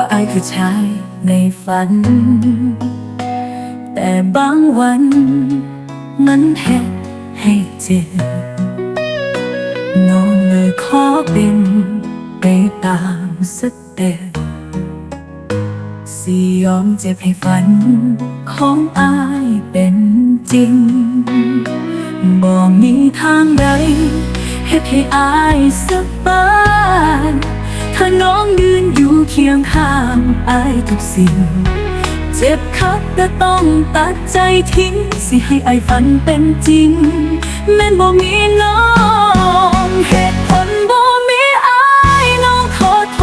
ว่าไอคือชายในฝัน แต่บางวัน มันเห็นให้เจ็บน้องเลยขอเป็นไปตามสเต็ปสิยอมเจ็บให้ฝัน ของอายเป็นจริงบ่มีทางใดเฮ็ดให้อายสบาย ถ้าน้องยืนอยู่เคียงข้างอายทุกสิ่ง เจ็บคักแต่ต้องตัดใจทิ้ง สิให้อายฝันเป็นจริง แม่นบ่มีน้องเหตุผลบ่มีอายน้องขอโท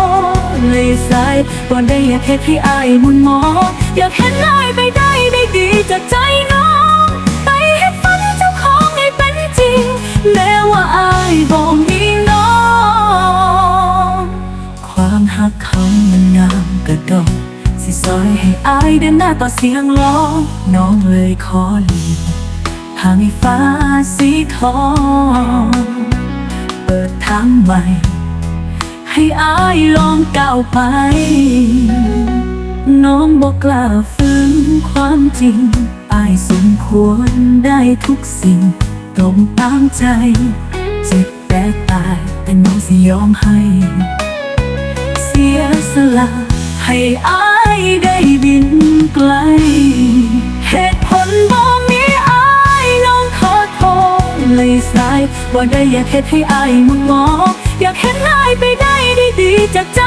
ษเลยสายบ่ได้อยากเฮ็ดให้อายมุนมองอยากเห็นอายไปได้ได้ดีจากใจน้อง สิซอยให้อายเดินหน้าต่อเสียงร้อง น้องเลยขอหลีกทางให้ฟ้าสีทอง เปิดทางใหม่ ให้อายลองก้าวไป น้องบอกกล้าฝืนความจริง อายสมควรได้ทุกสิ่ง ตรงตามใจ เจ็บแต่ตายแต่น้องสิยอมให้ เสียสละให้อาย ได้บินไกล เหตุผลบ่มีอายน้องขอโทษเลยสายบ่ได้อยากเฮ็ดให้อายมึงมอง อยากเห็นอายไปได้ดีดีๆจากใจ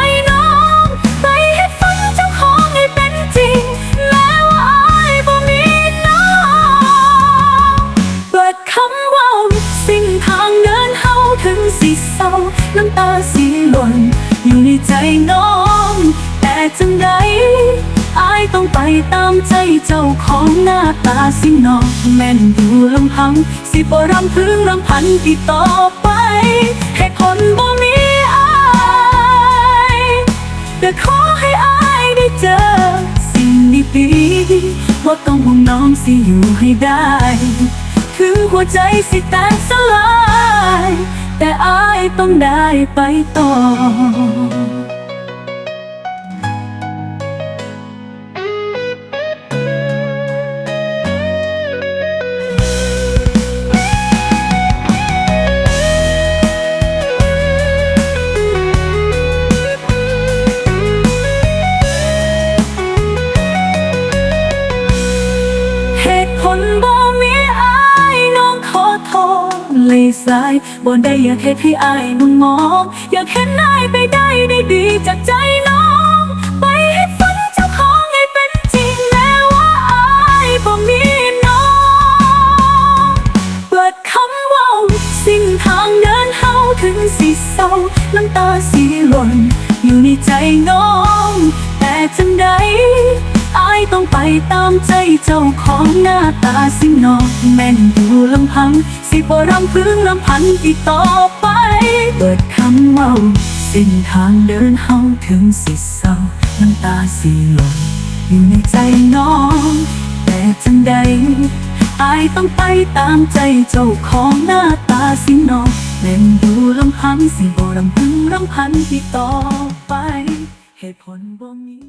อายต้องไปตามใจเจ้าของหน้าตาสินอกแม่นอยู่ลำพัง สิบ่รำพึงรำพันที่ต่อไปเหตุผลบ่มีอายแต่ขอให้อายได้เจอ สิ่งดีๆว่าต้องห่วงน้องสิอยู่ให้ได้ ถึงหัวใจสิแตกสลาย แต่อายต้องได้ไปต่อ เลยสายบ่ได้อยากเฮ็ดให้อายมุนมอง อยากเห็นอายไปได้ได้ดีจากใจน้อง ไปให้ฝันเจ้าของให้เป็นจริงแม้ว่าอายบ่มีน้อง เปิดคำว่าสิ่งทางเดินเฮาถึงสิเศร้าน้ำตาสีหล่นอยู่ในใจน้อง แต่จังใด อายต้องไปตามใจเจ้าของหน้าตาสินอกแม่นอยู่ลำพัง สิบ่รำพึงรำพันอีกต่อไป เปิดคำเว่าสิ่งทางเดินเฮาถึงสิเศร้าน้ำตาสีหล่นอยู่ในใจน้อง แต่จังใดอายต้องไปตามใจเจ้าของหน้าตาสินอกเล่นดูลำพังสิบ่รำพึงรำพันที่ต่อไป เหตุผลบ่มี